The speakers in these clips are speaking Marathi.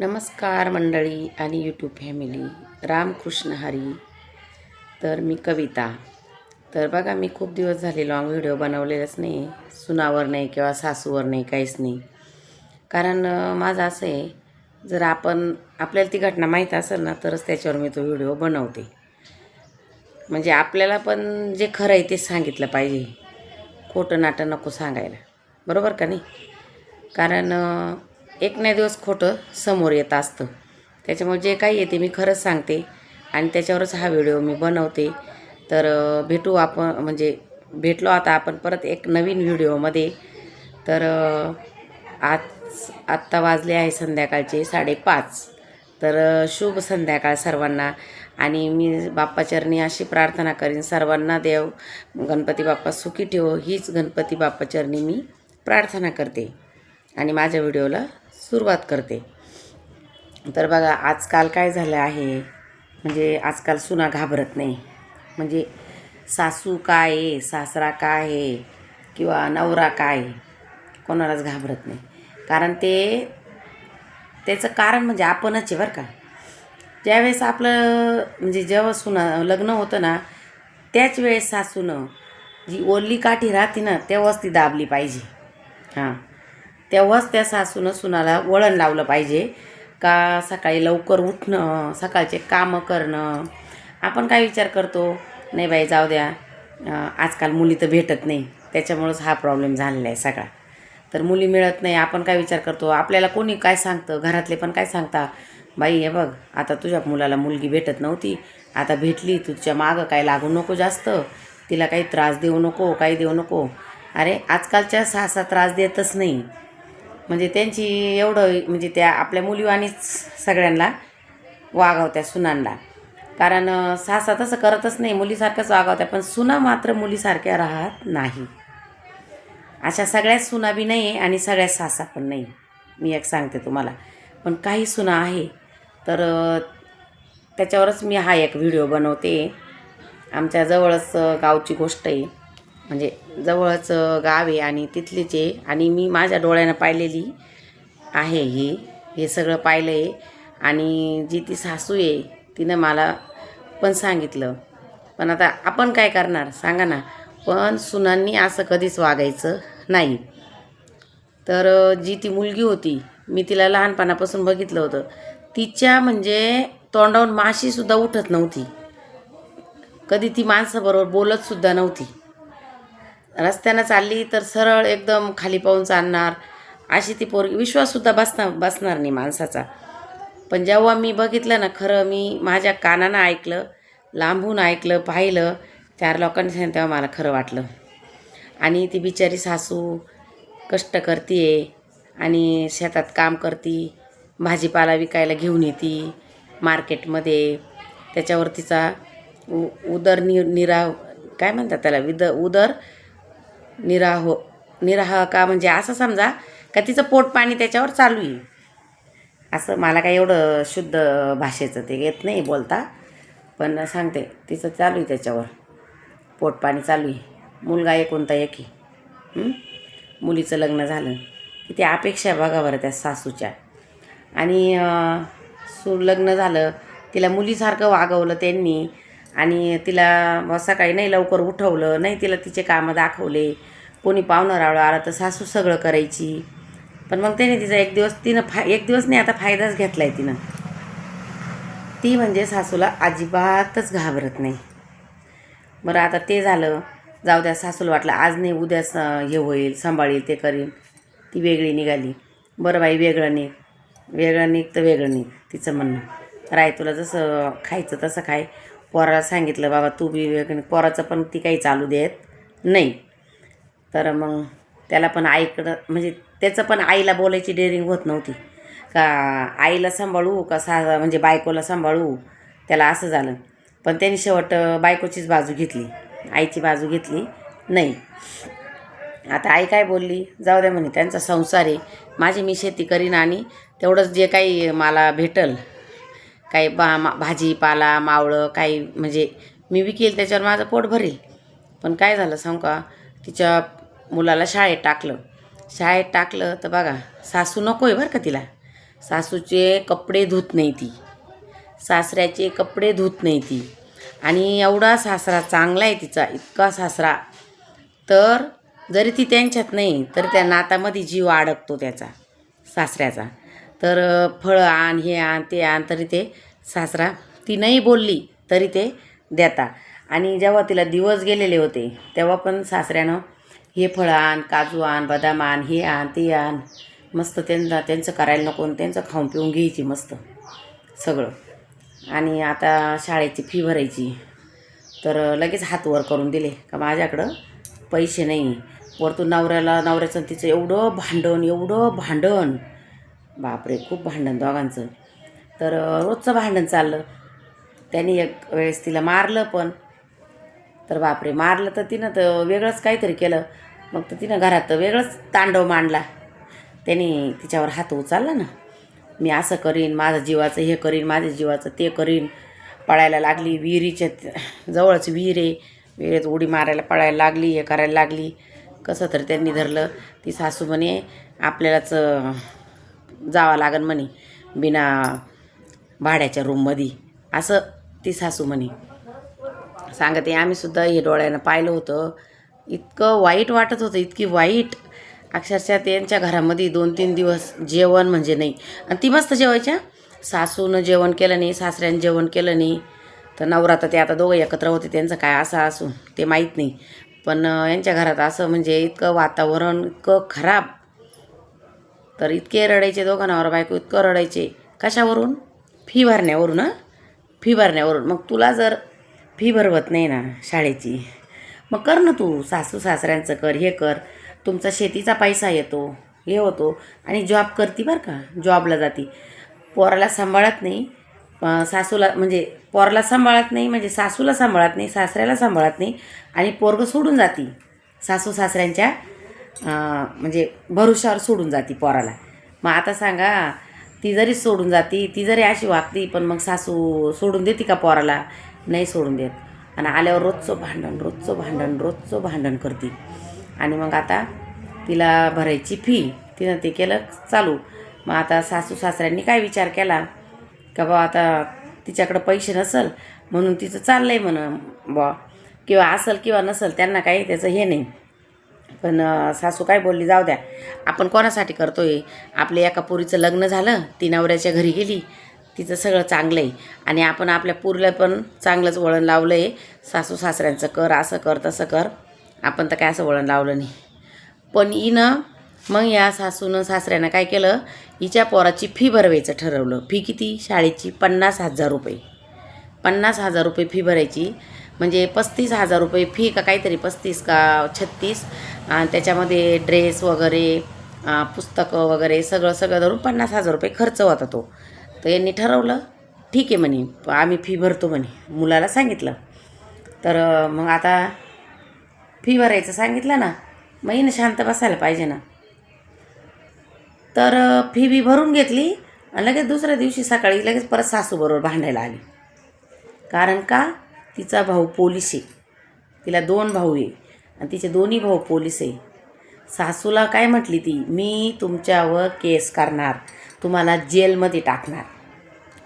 नमस्कार मंडळी आणि यूट्यूब फॅमिली रामकृष्ण हरी. तर मी कविता. तर बघा मी खूप दिवस झाले लॉंग व्हिडिओ बनवलेलाच नाही. सुनावर नाही किंवा सासूवर नाही काहीच नाही. कारण माझं असं आहे जर आपण आपल्याला ती घटना माहीत असेल ना तरच त्याच्यावर मी तो व्हिडिओ बनवते. म्हणजे आपल्याला पण जे खरं आहे ते सांगितलं पाहिजे. खोटं नाटं नको सांगायला. बरोबर का नाही? कारण एक ना दिवस खोटं समोर येत असतं. त्याच्यामुळे जे काही येते मी खरंच सांगते आणि त्याच्यावरच हा व्हिडिओ मी बनवते. तर भेटू आपण म्हणजे भेटलो आता आपण परत एक नवीन व्हिडिओमध्ये. तर आज आत्ता वाजले आहे संध्याकाळचे साडेपाच. तर शुभ संध्याकाळ सर्वांना. आणि मी बाप्पाचरणी अशी प्रार्थना करीन सर्वांना देव गणपती बाप्पा सुखी ठेव हीच गणपती बाप्पाचरणी मी प्रार्थना करते. आणि माझ्या व्हिडिओला सुरुवात करते. तर बघा आजकाल काय झालं आहे? म्हणजे आजकाल सुना घाबरत नाही. म्हणजे सासू काय आहे सासरा काय आहे किंवा नवरा काय कोणालाच घाबरत नाही. कारण ते त्याचं कारण म्हणजे आपणच आहे बरं का. ज्यावेळेस आपलं म्हणजे जेव्हा सुना लग्न होतं ना त्याच वेळेस सासूनं जी ओल्ली काठी राहते ना तेव्हाच ती दाबली पाहिजे. हां. तेव्हाच त्या सासूनं सुनाला वळण लावलं पाहिजे. का सकाळी लवकर उठणं सकाळचे कामं करणं. आपण काय विचार करतो? नाही बाई जाऊ द्या. आजकाल मुली तर भेटत नाही. त्याच्यामुळंच हा प्रॉब्लेम झालेला आहे सगळा. तर मुली मिळत नाही. आपण काय विचार करतो? आपल्याला कोणी काय सांगतं? घरातले पण काय सांगता? बाई हे बघ आता तुझ्या मुलाला मुलगी भेटत नव्हती. आता भेटली तुझ्या मागं काय लागू नको जास्त. तिला काही त्रास देऊ नको काही देऊ नको. अरे आजकालच्या सासा त्रास देतच नाही. म्हणजे त्यांची एवढं म्हणजे त्या आपल्या मुलीवानीच सगळ्यांना वागवत्या सुनांना. कारण सासा तसं करतच नाही मुलीसारखंच वागवत्या पण सुना मात्र मुलीसारख्या राहत नाही. अशा सगळ्याच सुना बी नाही आहे आणि सगळ्याच सासा पण नाही. मी एक सांगते तुम्हाला. पण काही सुना आहे तर त्याच्यावरच मी हा एक व्हिडिओ बनवते. आमच्या जवळच गावची गोष्ट आहे. म्हणजे जवळच गाव आहे आणि तिथलीच आहे. आणि मी माझ्या डोळ्यानं पाहिलेली आहे ही. हे सगळं पाहिलं आहे आणि जी ती सासू आहे तिनं मला पण सांगितलं. पण आता आपण काय करणार? सांगा ना. पण सुनांनी असं कधीच वागायचं नाही. तर जी ती मुलगी होती मी तिला लहानपणापासून बघितलं होतं. तिच्या म्हणजे तोंडावून माशीसुद्धा उठत नव्हती. कधी ती माणसाबरोबर बोलतसुद्धा नव्हती. रस्त्यानं चालली तर सरळ एकदम खाली पाहून चालणार. अशी ती पोरगी विश्वाससुद्धा बसणार बसणार नाही माणसाचा. पण जेव्हा मी बघितलं ना खरं मी माझ्या कानानं ऐकलं लांबून ऐकलं पाहिलं चार लोकांनी सांगितलं तेव्हा मला खरं वाटलं. आणि ती बिचारी सासू कष्ट करते आणि शेतात काम करते भाजीपाला विकायला घेऊन येते मार्केटमध्ये. त्याच्यावर तिचा उ उदरनि निरा काय म्हणतात त्याला विद उदर निराह हो- निराह का म्हणजे असं समजा का तिचं पोट पाणी त्याच्यावर चालू आहे. असं मला काय एवढं शुद्ध भाषेचं ते येत नाही बोलता. पण सांगते तिचं चालू आहे त्याच्यावर. पोटपाणी चालू आहे. मुलगा एकोणता एक आहे. मुलीचं लग्न झालं. किती अपेक्षा बघा बरं त्या सासूच्या. आणि सु लग्न झालं. तिला मुलीसारखं वागवलं त्यांनी. आणि तिला सकाळी नाही लवकर उठवलं नाही तिला तिचे कामं दाखवले. कोणी पाहुणं रावळं आलं तर सासू सगळं करायची. पण मग त्याने तिचा एक दिवस तिनं फा एक दिवस नाही आता फायदाच घेतला आहे तिनं. ती म्हणजे सासूला अजिबातच घाबरत नाही. बरं आता ते झालं. जाऊ द्या सासूला वाटलं आज नाही उद्या स हे होईल सांभाळील ते करीन ती वेगळी निघाली. बरं बाई वेगळं निघ. वेगळं निघ तर वेगळं निघ तिचं म्हणणं. राय तुला जसं खायचं तसं खाय. पोराला सांगितलं बाबा तू बी वेगळं पोराचं पण ती काही चालू देत नाही. तर मग त्याला पण आईकडं म्हणजे त्याचं पण आईला बोलायची डेअरिंग होत नव्हती. का आईला सांभाळू का सा म्हणजे बायकोला सांभाळू त्याला असं झालं. पण त्यांनी शेवट बायकोचीच बाजू घेतली. आईची बाजू घेतली. नाही. आता आई काय बोलली? जाऊ द्या म्हणे त्यांचा संसार आहे. माझी मी शेती करीन आणि तेवढंच जे काही मला भेटल काही बा मा भाजीपाला मावळं काही म्हणजे मी विकेल त्याच्यावर माझं पोट भरेल. पण काय झालं सांगू का? तिच्या मुलाला शाळेत टाकलं. शाळेत टाकलं तर बघा सासू नको आहे बरं का तिला. सासूचे कपडे धुत नाही ती. सासऱ्याचे कपडे धुत नाही ती. आणि एवढा सासरा चांगला आहे तिचा इतका सासरा. तर जरी ती त्यांच्यात नाही तर त्या नातामध्ये जीव अडकतो त्याचा सासऱ्याचा. तर फळं आण हे आण ते आण तरी ते सासरा ती नाही बोलली तरी ते देता. आणि जेव्हा तिला दिवस गेलेले होते तेव्हा पण सासऱ्यानं हे फळं आण काजू आण बदाम आण हे आण ते आण. मस्त त्यांना त्यांचं करायला नको आणि त्यांचं खाऊन पिऊन घ्यायची मस्त. सगळं. आणि आता शाळेची फी भरायची. तर लगेच हात वर करून दिले. का माझ्याकडं पैसे नाही. वरतून नवऱ्याला नवऱ्याचं तिचं एवढं भांडण एवढं भांडण. बापरे खूप भांडण दोघांचं. तर रोजचं भांडण चाललं. त्यांनी एक वेळेस तिला मारलं पण. तर बापरे मारलं तर तिनं तर वेगळंच काहीतरी केलं. मग तर तिनं घरात तर वेगळंच तांडव मांडला. त्यांनी तिच्यावर हात उचलला ना. मी असं करीन माझं जीवाचं हे करीन माझ्या जीवाचं ते करीन. पळायला लागली विहिरीच्या जवळच विहीर आहे. विहिरीत उडी मारायला पळायला लागली हे करायला लागली. कसं तर त्यांनी धरलं. ती सासू म्हणे आपल्यालाच जावं लागन म्हणे बिना भाड्याच्या रूममध्ये असं ती सासू म्हणे. सांगते आम्हीसुद्धा हे डोळ्यानं पाहिलं होतं. इतकं वाईट वाटत होतं इतकी वाईट. अक्षरशः त्यांच्या घरामध्ये दोन तीन दिवस जेवण म्हणजे नाही. आणि ती मस्त जेवायच्या. सासूनं जेवण केलं नाही सासऱ्यानं जेवण केलं नाही. तर नवरा तर ते आता दोघं एकत्र होते त्यांचं काय असं असू ते माहीत नाही. पण यांच्या घरात असं म्हणजे इतकं वातावरण इतकं खराब. तर इतके रडायचे दोघं नवरा बायको इतकं रडायचे. कशावरून? फी भरण्यावरून हां? फी भरण्यावरून. मग तुला जर फी भरवत नाही ना शाळेची मग कर ना तू सासू सासऱ्यांचं कर हे कर. तुमचा शेतीचा पैसा येतो हे होतो. आणि जॉब करती बरं का जॉबला जाती. पोराला सांभाळत नाही सासूला म्हणजे पोराला सांभाळत नाही म्हणजे सासूला सांभाळत नाही सासऱ्याला सांभाळत नाही. आणि पोरगं सोडून जाती. सासू सासऱ्यांच्या म्हणजे भरुशावर सोडून जाती पोराला. मग आता सांगा ती जरी सोडून जाती ती जरी अशी वागती पण मग सासू सोडून देते का पोराला? नाही सोडून देत. आणि आल्यावर रोजचं भांडण रोजचं भांडण रोजचं भांडण करते. आणि मग आता तिला भरायची फी तिनं ते केलं चालू. मग आता सासू सासऱ्यांनी काय विचार केला? का बा आता तिच्याकडं पैसे नसल म्हणून तिचं चाललं आहे म्हणून बा किंवा असल किंवा नसल त्यांना काही त्याचं हे नाही. पण सासू काय बोलली जाऊ द्या. आपण कोणासाठी करतो आहे आपल्या एका पोरीचं लग्न झालं ती नवऱ्याच्या घरी गेली तिचं सगळं चांगलं आहे आणि आपण आपल्या पुरलं पण चांगलंच वळण लावलं आहे सासू सासऱ्यांचं कर असं कर तसं कर. आपण तर काय असं वळण लावलं नाही. पण हिनं मग या सासूनं सासऱ्यानं काय केलं? हिच्या पोराची फी भरवायचं ठरवलं. फी किती? शाळेची पन्नास हजार रुपये. पन्नास हजार रुपये फी भरायची. म्हणजे पस्तीस हजार रुपये फी का काहीतरी पस्तीस का छत्तीस. आणि त्याच्यामध्ये ड्रेस वगैरे पुस्तकं वगैरे सगळं सगळं धरून पन्नास हजार रुपये खर्च होता तो. तर यांनी ठरवलं ठीक आहे म्हणे आम्ही फी भरतो म्हणे मुलाला सांगितलं. तर मग आता फी भरायचं सांगितलं ना मग हिनं शांत बसायला पाहिजे ना. तर फी बी भरून घेतली आणि लगेच दुसऱ्या दिवशी सकाळी लगेच परत सासूबरोबर भांडायला आली. कारण का? तिचा भाऊ पोलीस आहे. तिला दोन भाऊ आहे आणि तिचे दोन्ही भाऊ पोलीस आहे. सासूला काय म्हटली ती? मी तुमच्यावर केस करणार तुम्हाला जेलमध्ये टाकणार.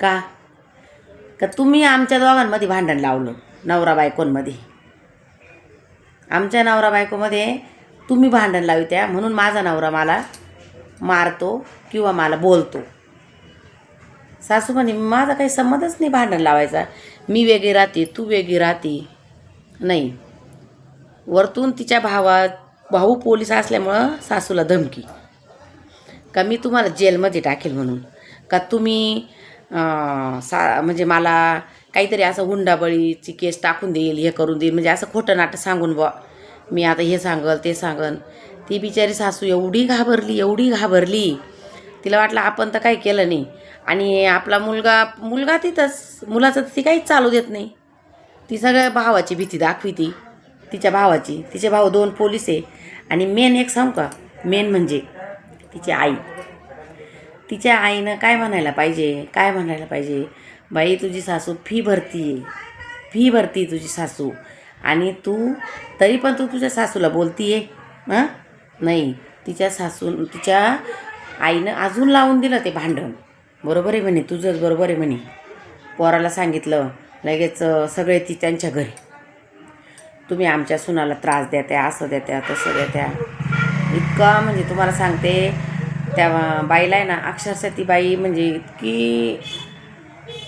का? का तुम्ही आमच्या दोघांमध्ये भांडण लावलं नवरा बायकोंमध्ये? आमच्या नवरा बायकोमध्ये तुम्ही भांडण लावित्या म्हणून माझा नवरा मला मारतो किंवा मला बोलतो. सासू म्हणे माझा काही संबंधच नाही भांडण लावायचा. मी वेगळी राहते तू वेगळी राहते. नाही. वरतून तिच्या भावा भाऊ पोलीस असल्यामुळं सासूला धमकी. का मी तुम्हाला जेलमध्ये टाकेल म्हणून? का तुम्ही सा म्हणजे मला काहीतरी असं हुंडाबळीची केस टाकून देईल हे करून देईल म्हणजे असं खोटं नाटं सांगून बुवा. मी आता हे सांगल ते सांगन ती बिचारी सासू एवढी घाबरली एवढी घाबरली. तिला वाटलं आपण तर काही केलं नाही. आणि आपला मुलगा मुलगा तिथंच मुलाचं तर ती काहीच चालू देत नाही. ती सगळ्या भावाची भीती दाखवी ती तिच्या भावाची. तिचे भाऊ दोन पोलीस आहे. आणि मेन एक सांगू का? मेन म्हणजे तिची आई. तिच्या आईनं काय म्हणायला पाहिजे? काय म्हणायला पाहिजे? बाई तुझी सासू फी भरती फी भरती तुझी सासू. आणि तू तरी पण तू तुझ्या सासूला बोलती आहे हां? नाही. तिच्या सासू तिच्या आईनं अजून लावून दिलं ते भांडण. बरोबर आहे म्हणे तुझंच बरोबर आहे म्हणे. पोराला सांगितलं लगेच सगळे ती त्यांच्या घरी. तुम्ही आमच्या सुनाला त्रास देत्या असं देत्या तसं देत्या. इतका म्हणजे तुम्हाला सांगते त्या बाईला आहे ना अक्षरशः ती बाई म्हणजे इतकी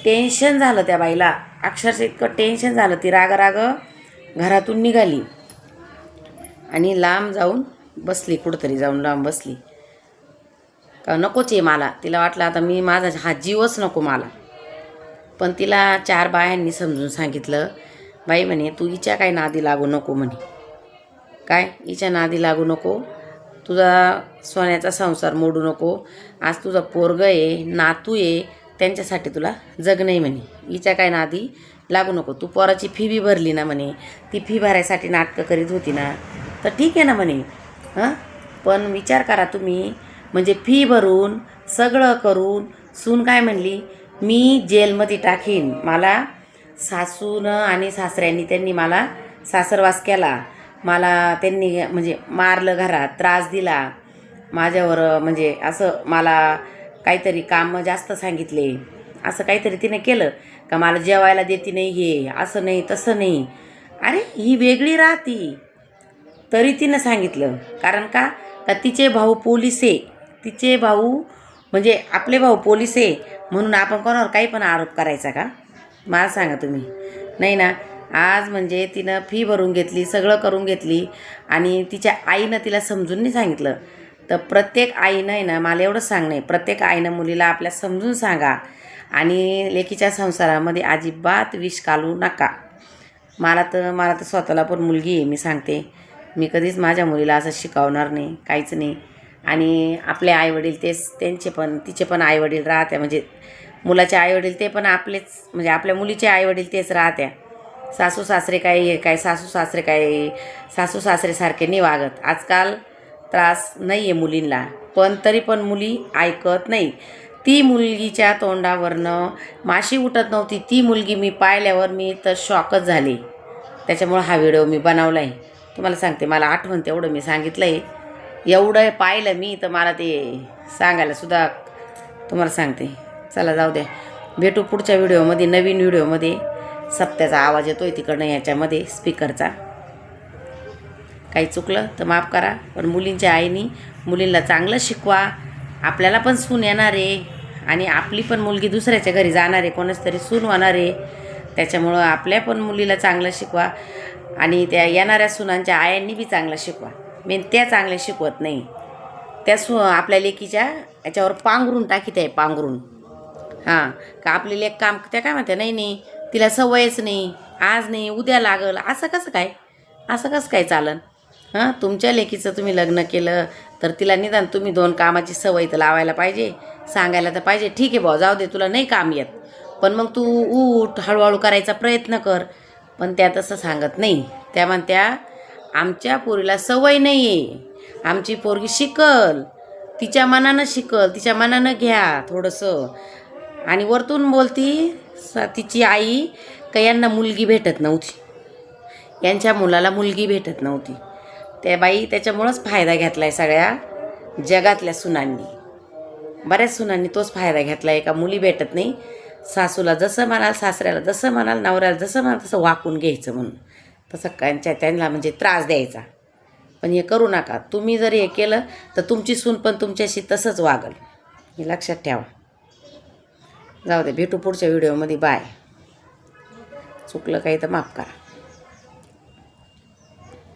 टेन्शन झालं त्या बाईला. अक्षरशः इतकं टेन्शन झालं. ती राग राग घरातून निघाली. आणि लांब जाऊन बसली कुठंतरी जाऊन लांब बसली. का नकोच आहे मला. तिला वाटलं आता मी माझा हा जीवच नको मला. पण तिला चार बायांनी समजून सांगितलं बाई म्हणे तू हिच्या काय नादी लागू नको म्हणे. काय? हिच्या नादी लागू नको? तुझा सोन्याचा संसार मोडू नको. आज तुझा पोरग आहे नातू आहे त्यांच्यासाठी तुला जग नाही म्हणे. हिच्या काय नादी? लागू नको. तू पोराची फी बी भरली ना म्हणे. ती फी भरायसाठी नाटकं करीत होती ना. तर ठीक आहे ना म्हणे. हां? पण विचार करा तुम्ही. म्हणजे फी भरून सगळं करून सून काय म्हणली? मी जेलमध्ये टाकीन. मला सासूनं आणि सासऱ्यांनी त्यांनी मला सासरवास केला. मला त्यांनी म्हणजे मारलं घरात त्रास दिला. माझ्यावर म्हणजे असं मला काहीतरी कामं जास्त सांगितले. असं काहीतरी तिने केलं. का मला जेवायला देते नाही हे असं नाही तसं नाही. अरे ही वेगळी राहती. तरी तिनं सांगितलं. कारण का? का तिचे भाऊ पोलीस आहे. तिचे भाऊ म्हणजे आपले भाऊ पोलीस आहे. म्हणून आपण कोणावर काही पण आरोप करायचा का? मला सांगा तुम्ही. नाही ना? आज म्हणजे तिनं फी भरून घेतली सगळं करून घेतली आणि तिच्या आईनं तिला समजून नाही सांगितलं. तर प्रत्येक आईनं आहे ना मला एवढंच सांगणं प्रत्येक आईनं मुलीला आपल्या समजून सांगा आणि लेकीच्या संसारामध्ये अजिबात विष कालू नका. मला तर मला तर स्वतःला पण मुलगी आहे मी सांगते. मी कधीच माझ्या मुलीला असं शिकवणार नाही काहीच नाही. आणि आपले आईवडील तेच त्यांचे पण तिचे पण आईवडील राहत्या. म्हणजे मुलाचे आईवडील ते पण आपलेच म्हणजे आपल्या मुलीचे आईवडील तेच राहत्या. सासू सासरे काय हे काय सासू सासरे काय सासू सासरेसारखे नाही वागत. आजकाल त्रास नाही आहे मुलींना. पण तरी पण मुली ऐकत नाही. ती मुलगीच्या तोंडावरनं माशी उठत नव्हती. ती मुलगी मी पाहिल्यावर मी तर शॉकच झाली. त्याच्यामुळं हा व्हिडिओ मी बनवला आहे तुम्हाला सांगते मला आठवण तेवढं मी सांगितलं आहे एवढं पाहिलं मी तर मला ते सांगायला सुद्धा तुम्हाला सांगते. चला जाऊ द्या. भेटू पुढच्या व्हिडिओमध्ये नवीन व्हिडिओमध्ये. सप्त्याचा आवाज येतोय तिकडनं याच्यामध्ये स्पीकरचा. काही चुकलं तर माफ करा पण मुलींच्या आईनी मुलींना चांगलं शिकवा. आपल्याला पण सून येणार आहे आणि आपली पण मुलगी दुसऱ्याच्या घरी जाणार आहे कोणाच तरी सून होणार आहे. त्याच्यामुळं आपल्या पण मुलीला चांगलं शिकवा आणि त्या येणाऱ्या सुनांच्या आयांनी बी चांगलं शिकवा. मेन त्या चांगल्या शिकवत नाही. त्या सु आपल्या लेकीच्या याच्यावर पांघरून टाकीत आहे पांघरून. हां का आपली लेक काम त्या काय म्हणते नाही नाही तिला सवयच नाही आज नाही उद्या लागल असं कसं काय? असं कसं काय चालन? हां? तुमच्या लेकीचं तुम्ही लग्न केलं तर तिला निदान तुम्ही दोन कामाची सवय तर लावायला पाहिजे सांगायला तर पाहिजे. ठीक आहे भाऊ जाऊ दे तुला नाही काम येत. पण मग तू उठ हळूहळू करायचा प्रयत्न कर. पण त्या तसं सांगत नाही. त्या म्हणत्या आमच्या पोरीला सवय नाही आहे आमची पोरगी शिकल. तिच्या मनानं शिकल तिच्या मनानं घ्या थोडंसं. आणि वरतून बोलती स तिची आई का यांना मुलगी भेटत नव्हती. यांच्या मुलाला मुलगी भेटत नव्हती. त्या बाई त्याच्यामुळंच फायदा घेतला आहे सगळ्या जगातल्या सुनांनी. बऱ्याच सुनांनी तोच फायदा घेतला आहे का मुली भेटत नाही. सासूला जसं म्हणाल सासऱ्याला जसं म्हणाल नवऱ्याला जसं म्हणाल तसं वाकून घ्यायचं म्हणून. तसं त्यांच्या त्यांना म्हणजे त्रास द्यायचा. पण हे करू नका. तुम्ही जर हे केलं तर तुमची सून पण तुमच्याशी तसंच वागल. हे लक्षात ठेवा. जाऊ दे भेटू पुढच्या व्हिडिओमध्ये. बाय. चुकलं काही तर माफ करा.